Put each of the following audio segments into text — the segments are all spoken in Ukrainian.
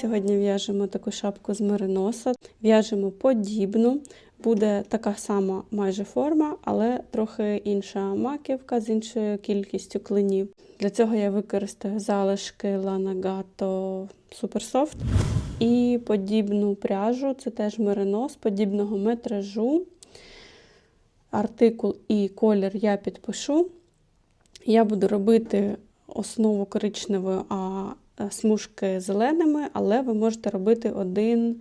Сьогодні в'яжемо таку шапку з мериноса. В'яжемо подібну. Буде така сама майже форма, але трохи інша маківка з іншою кількістю клинів. Для цього я використаю залишки Lana Gato Super Soft і подібну пряжу. Це теж меринос подібного метражу. Артикул і колір я підпишу. Я буду робити основу коричневою, а смужки зеленими, але ви можете робити один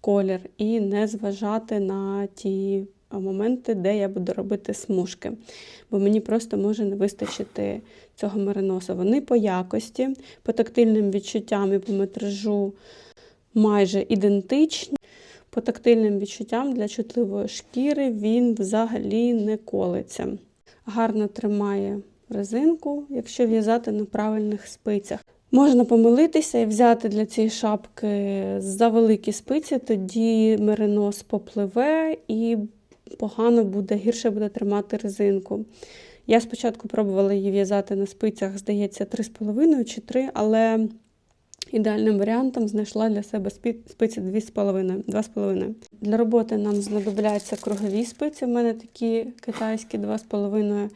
колір і не зважати на ті моменти, де я буду робити смужки. Бо мені просто може не вистачити цього мериноса. Вони по якості, по тактильним відчуттям і по метражу майже ідентичні. По тактильним відчуттям для чутливої шкіри він взагалі не колиться. Гарно тримає резинку, якщо в'язати на правильних спицях. Можна помилитися і взяти для цієї шапки за великі спиці, тоді меринос попливе і погано буде, гірше буде тримати резинку. Я спочатку пробувала її в'язати на спицях, здається, 3,5 чи 3, але ідеальним варіантом знайшла для себе спиці 2,5. Для роботи нам знадобляться кругові спиці. У мене такі китайські 2,5.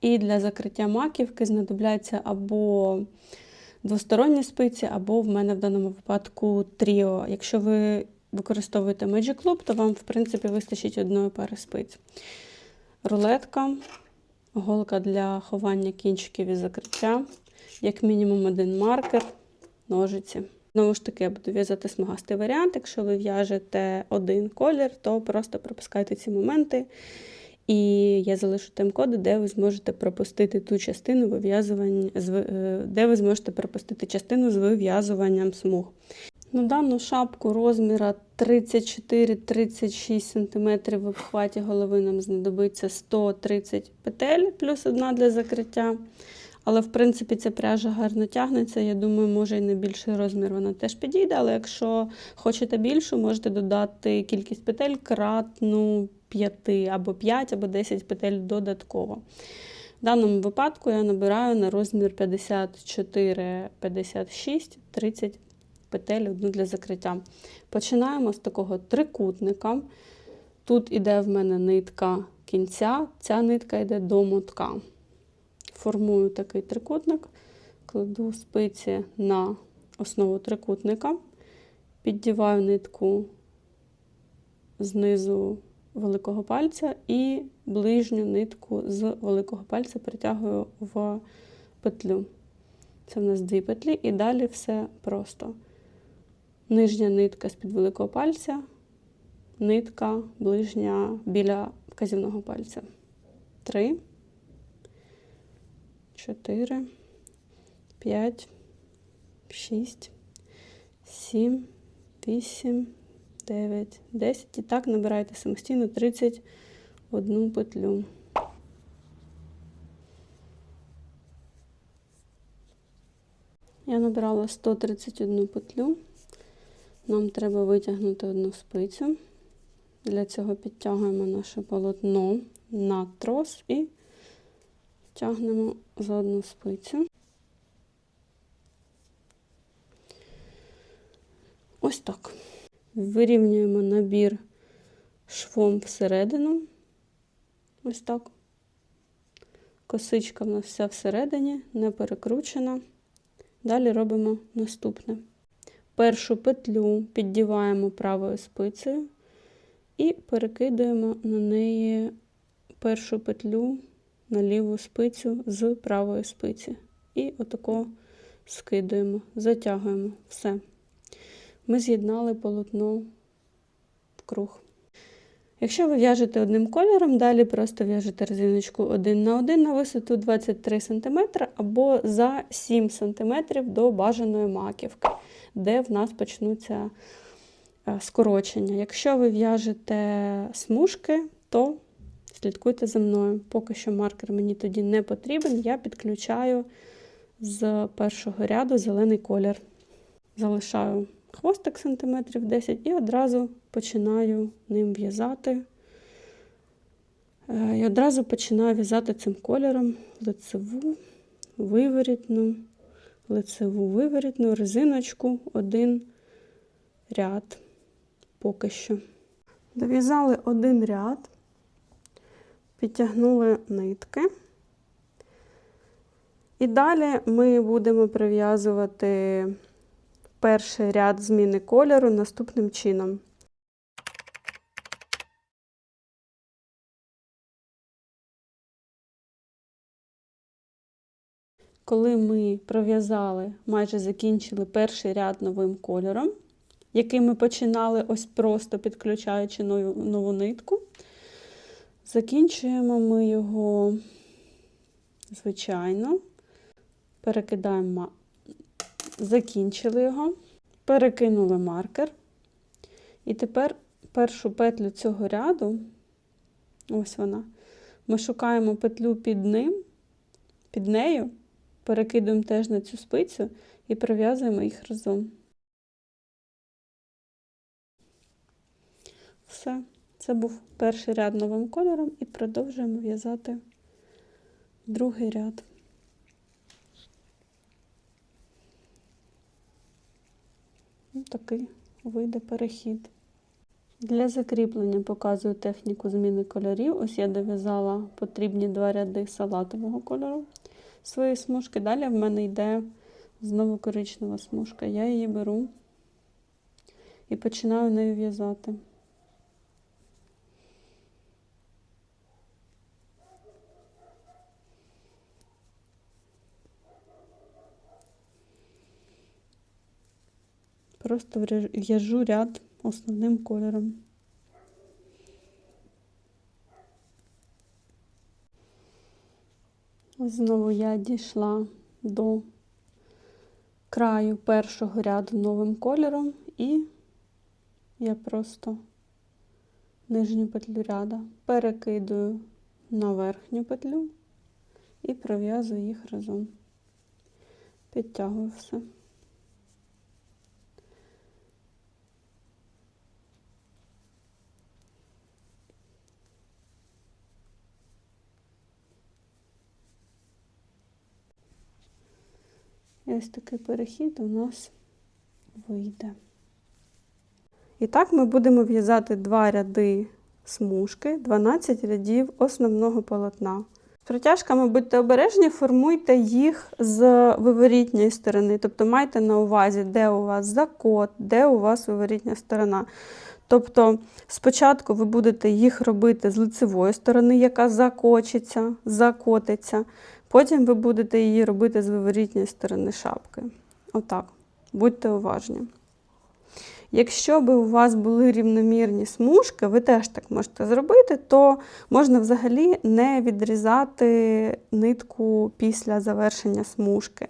І для закриття маківки знадобляться або двосторонні спиці, або в мене в даному випадку тріо. Якщо ви використовуєте Magic Loop, то вам, в принципі, вистачить одної пари спиць. Рулетка, голка для ховання кінчиків і закриття, як мінімум один маркер, ножиці. Знову ж таки, я буду в'язати смугастий варіант. Якщо ви в'яжете один колір, то просто пропускайте ці моменти. І я залишу тайм-коди, де ви зможете пропустити ту частину вив'язування, е, де ви зможете пропустити частину з вив'язуванням смуг. На дану шапку розміра 34-36 см в обхваті голови нам знадобиться 130 петель, плюс одна для закриття. Але, в принципі, ця пряжа гарно тягнеться. Я думаю, може і не більший розмір вона теж підійде. Але якщо хочете більшу, можете додати кількість петель кратну 5 або 5, або 10 петель додатково. В даному випадку я набираю на розмір 54-56, 30 петель одну для закриття. Починаємо з такого трикутника. Тут іде в мене нитка кінця, ця нитка йде до мотка. Формую такий трикутник, кладу спиці на основу трикутника, піддіваю нитку знизу великого пальця і ближню нитку з великого пальця притягую в петлю. Це в нас дві петлі, і далі все просто. Нижня нитка з-під великого пальця, нитка ближня біля вказівного пальця. Три, чотири, п'ять, шість, сім, вісім. 9, 10. І так набирайте самостійно 31 петлю. Я набрала 131 петлю. Нам треба витягнути одну спицю. Для цього підтягуємо наше полотно на трос і тягнемо за одну спицю. Ось так. Вирівнюємо набір швом всередину. Ось так. Косичка в нас вся всередині, не перекручена. Далі робимо наступне. Першу петлю піддіваємо правою спицею і перекидуємо на неї першу петлю на ліву спицю з правої спиці. І отако скидуємо, затягуємо все ми з'єднали полотно в круг. Якщо ви в'яжете одним кольором, далі просто в'яжете резиночку один на один на висоту 23 см або за 7 см до бажаної маківки, де в нас почнуться е, скорочення. Якщо ви в'яжете смужки, то слідкуйте за мною. Поки що маркер мені тоді не потрібен, я підключаю з першого ряду зелений колір. Залишаю хвостик сантиметрів 10 і одразу починаю ним в'язати. Е, і одразу починаю в'язати цим кольором лицеву, виворітну, лицеву виворітну, резиночку, один ряд поки що. Дов'язали один ряд, підтягнули нитки. І далі ми будемо прив'язувати перший ряд зміни кольору наступним чином. Коли ми пров'язали, майже закінчили перший ряд новим кольором, який ми починали ось просто підключаючи нову, нову нитку, закінчуємо ми його, звичайно, перекидаємо, закінчили його, перекинули маркер. І тепер першу петлю цього ряду, ось вона, ми шукаємо петлю під ним, під нею перекидуємо теж на цю спицю і прив'язуємо їх разом. Все, це був перший ряд новим кольором і продовжуємо в'язати другий ряд. Такий вийде перехід. Для закріплення показую техніку зміни кольорів. Ось я дов'язала потрібні два ряди салатового кольору своєї смужки. Далі в мене йде знову коричнева смужка. Я її беру і починаю нею в'язати. Просто в'яжу ряд основним кольором. Знову я дійшла до краю першого ряду новим кольором, і я просто нижню петлю ряда перекидую на верхню петлю і пров'язую їх разом. Підтягую все. І ось такий перехід у нас вийде. І так ми будемо в'язати два ряди смужки, 12 рядів основного полотна. З протяжками будьте обережні, формуйте їх з виворітньої сторони. Тобто майте на увазі, де у вас закот, де у вас виворітня сторона. Тобто, спочатку ви будете їх робити з лицевої сторони, яка закочиться, закотиться. Потім ви будете її робити з виворітньої сторони шапки. Отак. Будьте уважні. Якщо би у вас були рівномірні смужки, ви теж так можете зробити, то можна взагалі не відрізати нитку після завершення смужки.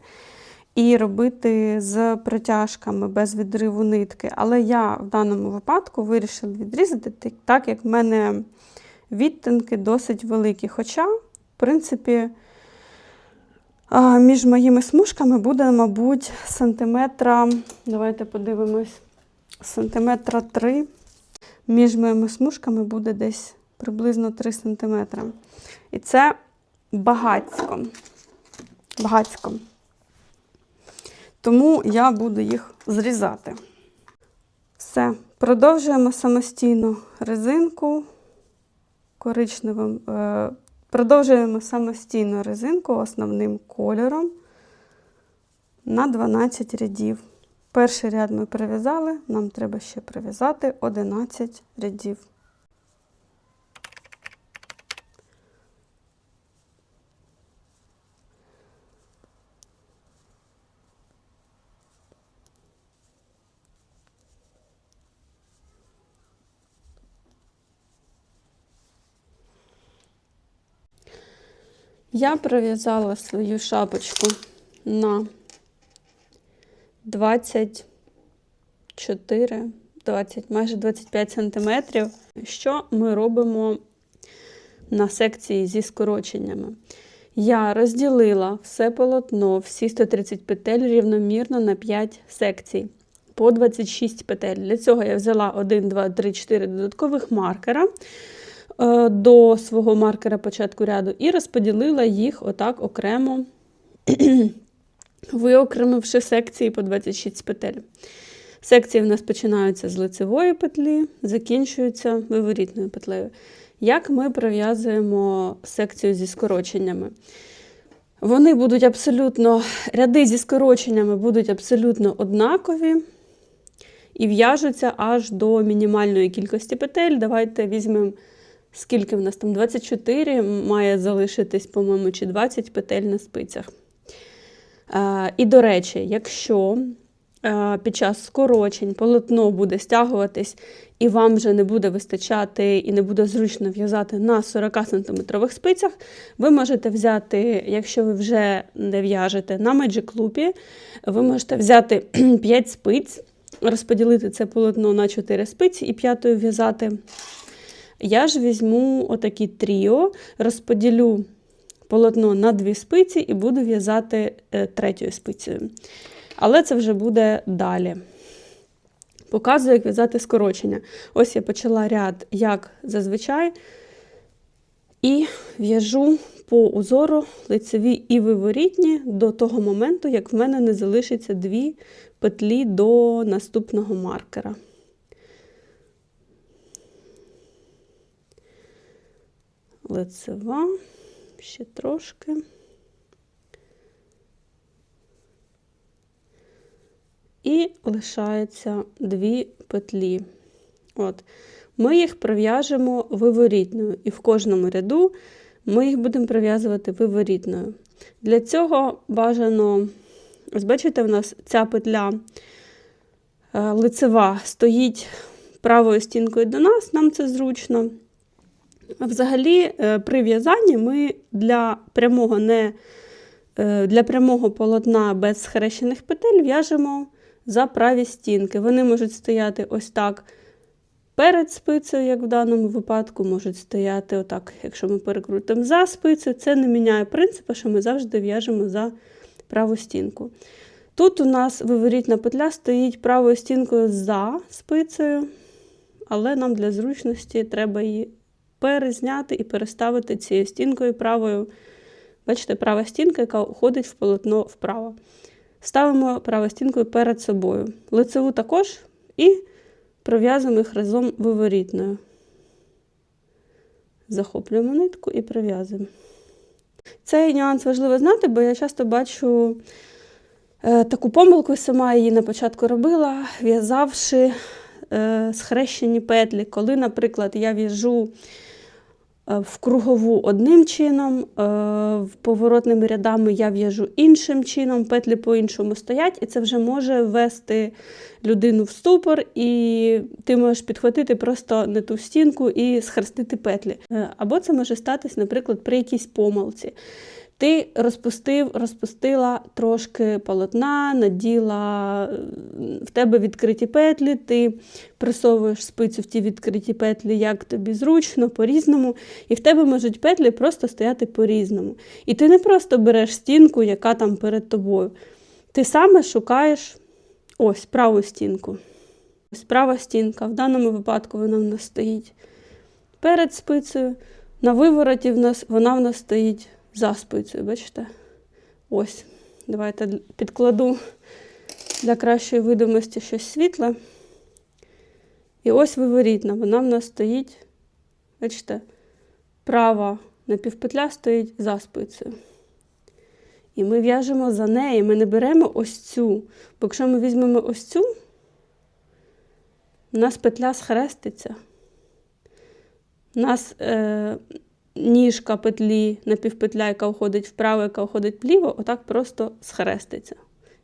І робити з протяжками без відриву нитки. Але я в даному випадку вирішила відрізати, так як в мене відтинки досить великі. Хоча, в принципі, між моїми смужками буде, мабуть, сантиметра, давайте подивимось, сантиметра 3. Між моїми смужками буде десь приблизно 3 см. І це багацько. Багацько. Тому я буду їх зрізати. Все, продовжуємо самостійно резинку коричневим. Е, продовжуємо самостійно резинку основним кольором на 12 рядів. Перший ряд ми прив'язали, нам треба ще прив'язати 11 рядів. Я пров'язала свою шапочку на 24, 20, майже 25 сантиметрів. Що ми робимо на секції зі скороченнями? Я розділила все полотно, всі 130 петель рівномірно на 5 секцій. По 26 петель. Для цього я взяла 1, 2, 3, 4 додаткових маркера. Е, до свого маркера початку ряду і розподілила їх отак окремо, виокремивши секції по 26 петель. Секції в нас починаються з лицевої петлі, закінчуються виворітною петлею. Як ми пров'язуємо секцію зі скороченнями? Вони будуть абсолютно, ряди зі скороченнями будуть абсолютно однакові і в'яжуться аж до мінімальної кількості петель. Давайте візьмемо, скільки в нас там 24, має залишитись, по-моєму, чи 20 петель на спицях. І, до речі, якщо під час скорочень полотно буде стягуватись, і вам вже не буде вистачати і не буде зручно в'язати на 40 см спицях, ви можете взяти, якщо ви вже не в'яжете на Magic Loop, ви можете взяти 5 спиць, розподілити це полотно на 4 спиці і п'ятою в'язати. Я ж візьму отакі тріо, розподілю полотно на дві спиці і буду в'язати е, третьою спицею. Але це вже буде далі. Показую, як в'язати скорочення. Ось я почала ряд, як зазвичай, і в'яжу по узору лицеві і виворітні до того моменту, як в мене не залишиться дві петлі до наступного маркера. Лицева, ще трошки. І лишається дві петлі. От. Ми їх пров'яжемо виворітною, і в кожному ряду ми їх будемо пров'язувати виворітною. Для цього бажано, ось бачите, в нас ця петля е, лицева стоїть правою стінкою до нас, нам це зручно. Взагалі, е, при в'язанні ми для прямого не, е, для прямого полотна без схрещених петель в'яжемо за праві стінки. Вони можуть стояти ось так перед спицею, як в даному випадку, можуть стояти отак, якщо ми перекрутимо за спицею. Це не міняє принципу, що ми завжди в'яжемо за праву стінку. Тут у нас виворітна петля стоїть правою стінкою за спицею, але нам для зручності треба її перезняти і переставити цією стінкою правою. Бачите, права стінка, яка уходить в полотно вправо. Ставимо правою стінкою перед собою. Лицеву також і пров'язуємо їх разом виворітною. Захоплюємо нитку і пров'язуємо. Цей нюанс важливо знати, бо я часто бачу е, таку помилку, сама її на початку робила, в'язавши е, схрещені петлі. Коли, наприклад, я в'яжу в кругову одним чином, е, поворотними рядами я в'яжу іншим чином, петлі по-іншому стоять, і це вже може ввести людину в ступор, і ти можеш підхватити просто не ту стінку і схрестити петлі. Е, або це може статись, наприклад, при якійсь помилці. Ти розпустив, розпустила трошки полотна, наділа в тебе відкриті петлі, ти присовуєш спицю в ті відкриті петлі, як тобі зручно, по-різному. І в тебе можуть петлі просто стояти по-різному. І ти не просто береш стінку, яка там перед тобою. Ти саме шукаєш ось праву стінку. Ось права стінка. В даному випадку вона в нас стоїть перед спицею. На вивороті в нас, вона в нас стоїть за спицею, бачите? Ось. Давайте підкладу для кращої видимості щось світле. І ось виворітна, вона в нас стоїть, бачите, права напівпетля стоїть за спицею. І ми в'яжемо за неї, ми не беремо ось цю. Бо якщо ми візьмемо ось цю, у нас петля схреститься. У нас е, ніжка петлі, напівпетля, яка входить вправо, яка входить вліво, отак просто схреститься,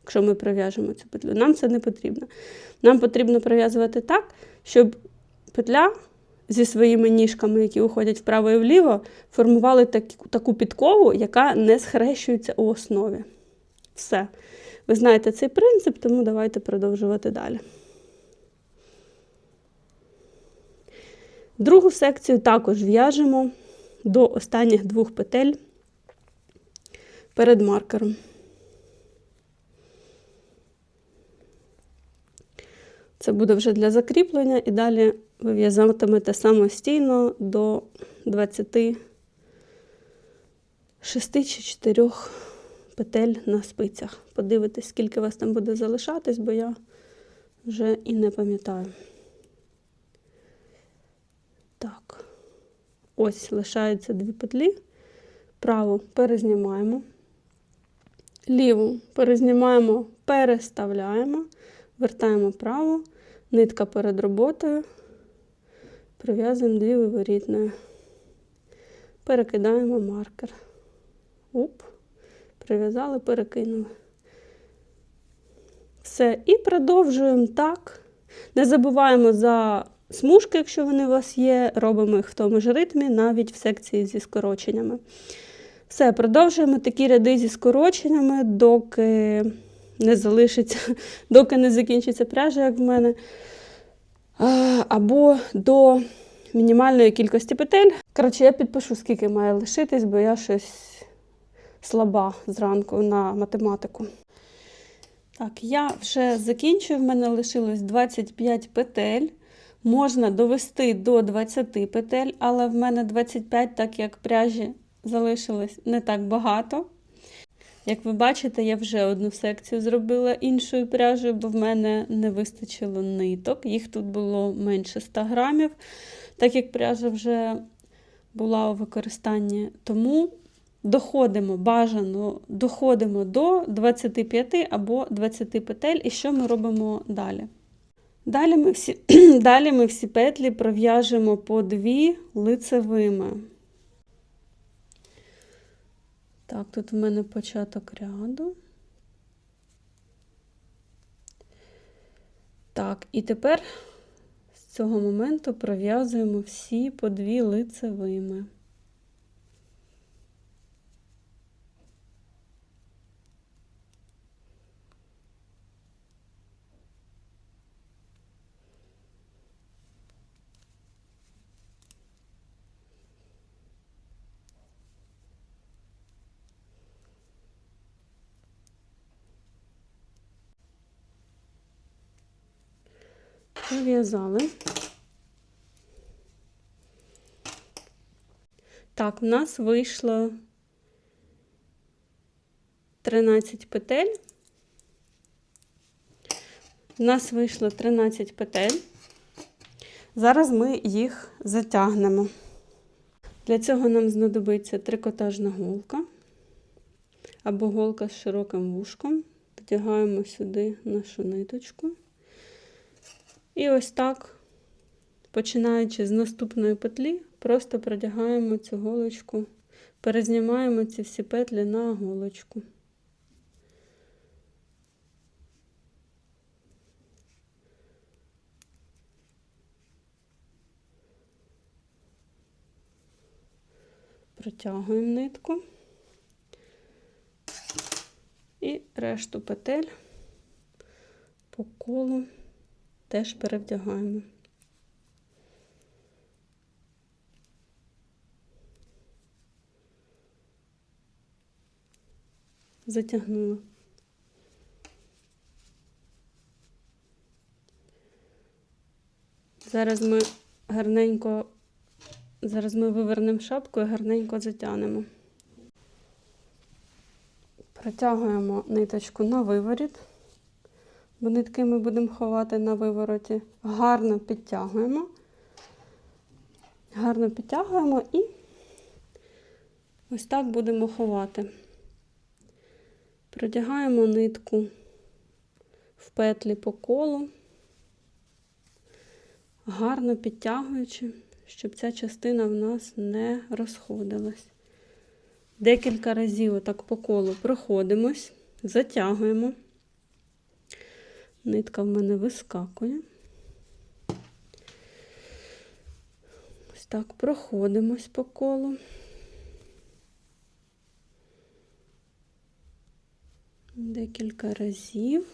якщо ми пров'яжемо цю петлю. Нам це не потрібно. Нам потрібно пров'язувати так, щоб петля зі своїми ніжками, які уходять вправо і вліво, формували таку підкову, яка не схрещується у основі. Все. Ви знаєте цей принцип, тому давайте продовжувати далі. Другу секцію також в'яжемо до останніх двох петель перед маркером. Це буде вже для закріплення, і далі ви в'язатимете самостійно до 26 чи 4 петель на спицях. Подивитесь, скільки у вас там буде залишатись, бо я вже і не пам'ятаю. Так, ось лишаються дві петлі. Праву перезнімаємо. Ліву перезнімаємо, переставляємо, вертаємо праву, нитка перед роботою, прив'язуємо дві виворітної. Перекидаємо маркер. Уп, прив'язали, перекинули. Все, і продовжуємо так. Не забуваємо за смужки, якщо вони у вас є, робимо їх в тому ж ритмі, навіть в секції зі скороченнями. Все, продовжуємо такі ряди зі скороченнями, доки не залишиться, доки не закінчиться пряжа, як в мене. Або до мінімальної кількості петель. Коротше, я підпишу, скільки має лишитись, бо я щось слаба зранку на математику. Так, я вже закінчую, в мене лишилось 25 петель. Можна довести до 20 петель, але в мене 25, так як пряжі залишилось не так багато. Як ви бачите, я вже одну секцію зробила іншою пряжею, бо в мене не вистачило ниток. Їх тут було менше 100 грамів, так як пряжа вже була у використанні. Тому доходимо бажано доходимо до 25 або 20 петель. І що ми робимо далі? Далі ми всі, далі ми всі петлі пров'яжемо по дві лицевими. Так, тут в мене початок ряду. Так, і тепер з цього моменту пров'язуємо всі по дві лицевими. Пров'язали. Так, у нас вийшло 13 петель. У нас вийшло 13 петель. Зараз ми їх затягнемо. Для цього нам знадобиться трикотажна голка або голка з широким вушком. Вдягаємо сюди нашу ниточку. І ось так, починаючи з наступної петлі, просто продягаємо цю голочку, перезнімаємо ці всі петлі на голочку. Протягуємо нитку і решту петель по колу теж перевдягаємо. Затягнула. Зараз ми гарненько, зараз ми вивернемо шапку і гарненько затягнемо. Протягуємо ниточку на виворіт бо нитки ми будемо ховати на вивороті. Гарно підтягуємо. Гарно підтягуємо і ось так будемо ховати. Продягаємо нитку в петлі по колу, гарно підтягуючи, щоб ця частина в нас не розходилась. Декілька разів отак по колу проходимось, затягуємо. Нитка в мене вискакує. Ось так проходимось по колу. Декілька разів.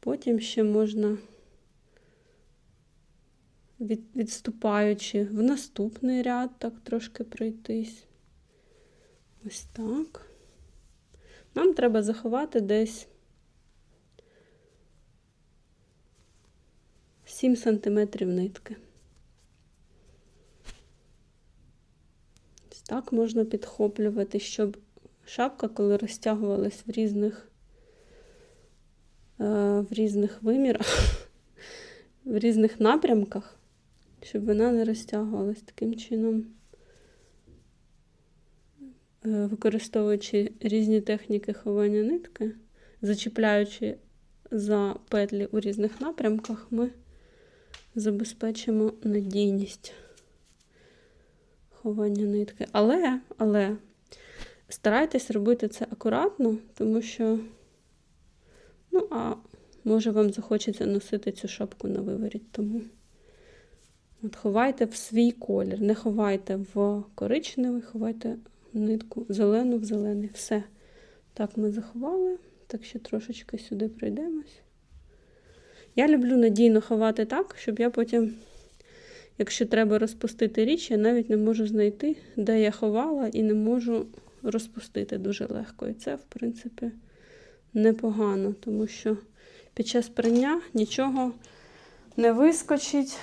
Потім ще можна, від, відступаючи в наступний ряд, так трошки пройтись. Ось так. Нам треба заховати десь 7 см нитки. Ось так можна підхоплювати, щоб шапка, коли розтягувалась в різних в різних вимірах, в різних напрямках, щоб вона не розтягувалась таким чином. Е, Використовуючи різні техніки ховання нитки, зачіпляючи за петлі у різних напрямках, ми забезпечимо надійність ховання нитки. Але, але старайтесь робити це акуратно, тому що, ну, а може вам захочеться носити цю шапку на виворіт. Тому от ховайте в свій колір. Не ховайте в коричневий, ховайте нитку зелену в зелений. Все. Так ми заховали. Так ще трошечки сюди пройдемось. Я люблю надійно ховати так, щоб я потім, якщо треба розпустити річ, я навіть не можу знайти, де я ховала, і не можу розпустити дуже легко. І це, в принципі, непогано, тому що під час прання нічого не вискочить.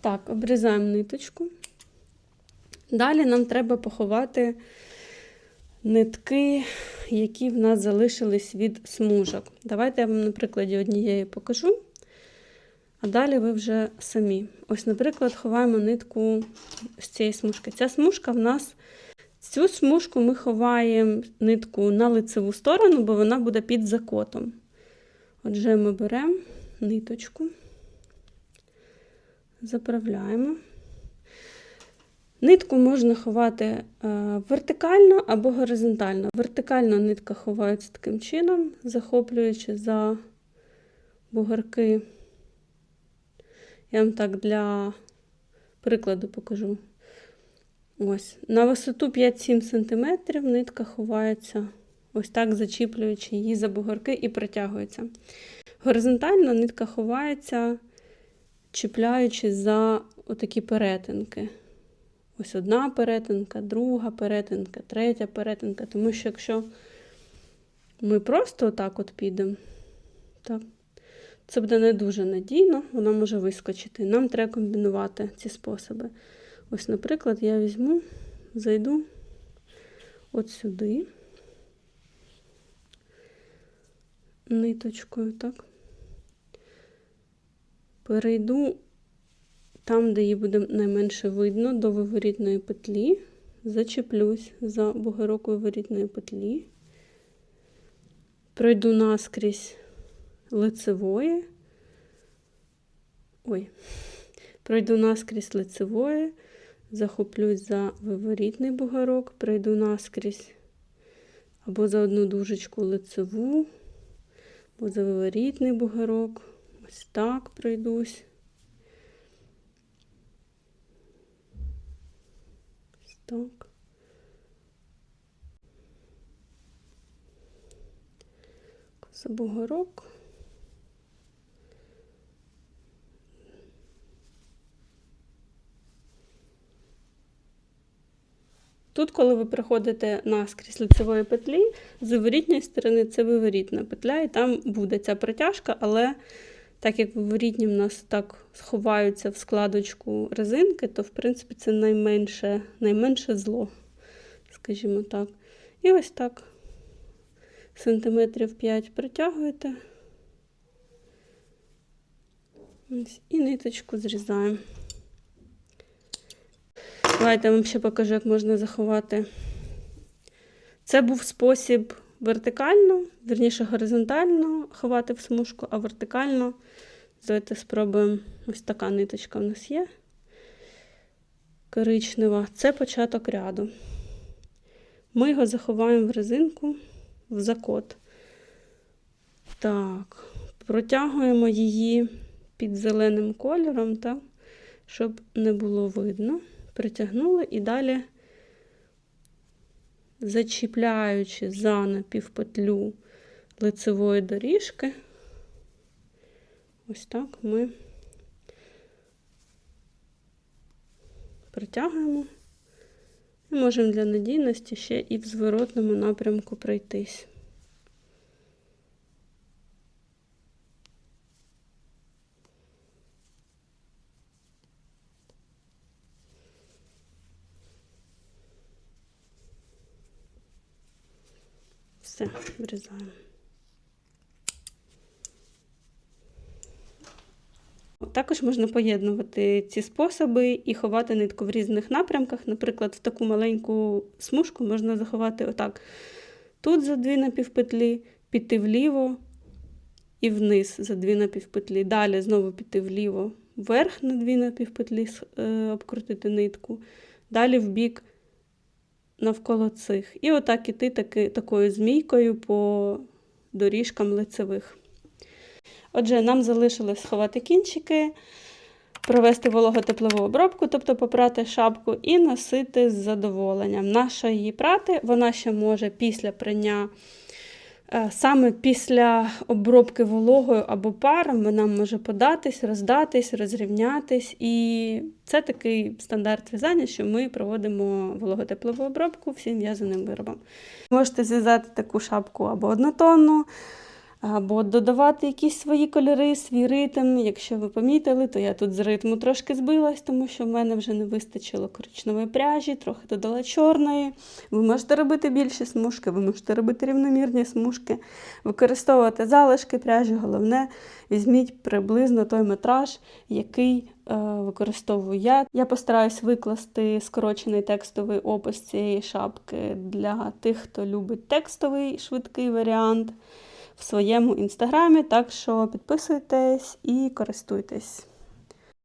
Так, обрізаємо ниточку. Далі нам треба поховати нитки, які в нас залишились від смужок. Давайте я вам на прикладі однієї покажу, а далі ви вже самі. Ось, наприклад, ховаємо нитку з цієї смужки. Ця смужка в нас, цю смужку ми ховаємо нитку на лицеву сторону, бо вона буде під закотом. Отже, ми беремо ниточку, заправляємо. Нитку можна ховати е, вертикально або горизонтально. Вертикально нитка ховається таким чином, захоплюючи за бугорки. Я вам так для прикладу покажу. Ось. На висоту 5-7 см нитка ховається, ось так зачіплюючи її за бугорки і притягується. Горизонтально нитка ховається, чіпляючи за отакі перетинки. Ось одна перетинка, друга перетинка, третя перетинка. Тому що якщо ми просто отак от підемо, так, це буде не дуже надійно, вона може вискочити. Нам треба комбінувати ці способи. Ось, наприклад, я візьму, зайду от сюди, ниточкою, так, перейду там, де її буде найменше видно, до виворітної петлі, зачеплюсь за бугорок виворітної петлі, пройду наскрізь лицевої, ой, пройду наскрізь лицевої, захоплюсь за виворітний бугорок, пройду наскрізь або за одну дужечку лицеву, або за виворітний бугорок. Ось так пройдусь. Так. Забугорок. Тут, коли ви приходите наскрізь лицевої петлі, з виворітньої сторони це виворітна петля, і там буде ця протяжка, але так як виворітні в нас так сховаються в складочку резинки, то, в принципі, це найменше, найменше зло, скажімо так. І ось так сантиметрів 5 притягуєте. І ниточку зрізаємо. Давайте я вам ще покажу, як можна заховати. Це був спосіб вертикально, верніше горизонтально ховати в смужку, а вертикально. Давайте спробуємо. Ось така ниточка в нас є. Коричнева. Це початок ряду. Ми його заховаємо в резинку в закот. Так, протягуємо її під зеленим кольором, так, щоб не було видно. Притягнули і далі зачіпляючи за напівпетлю лицевої доріжки, ось так ми притягуємо і можемо для надійності ще і в зворотному напрямку пройтись. все вирізаємо. Також можна поєднувати ці способи і ховати нитку в різних напрямках. Наприклад, в таку маленьку смужку можна заховати отак. Тут за дві напівпетлі, піти вліво і вниз за дві напівпетлі. Далі знову піти вліво, вверх на дві напівпетлі е, обкрутити нитку, далі в бік навколо цих. І отак іти таки, такою змійкою по доріжкам лицевих. Отже, нам залишилось сховати кінчики, провести вологотеплову обробку, тобто попрати шапку, і носити з задоволенням. Наша її прати, вона ще може після прання, саме після обробки вологою або паром, вона може податись, роздатись, розрівнятись. І це такий стандарт в'язання, що ми проводимо вологотеплову обробку всім в'язаним виробам. Можете зв'язати таку шапку або однотонну, або додавати якісь свої кольори, свій ритм. Якщо ви помітили, то я тут з ритму трошки збилась, тому що в мене вже не вистачило коричневої пряжі, трохи додала чорної. Ви можете робити більші смужки, ви можете робити рівномірні смужки, використовувати залишки пряжі. Головне, візьміть приблизно той метраж, який е, використовую я. Я постараюсь викласти скорочений текстовий опис цієї шапки для тих, хто любить текстовий швидкий варіант своєму інстаграмі. Так що підписуйтесь і користуйтесь.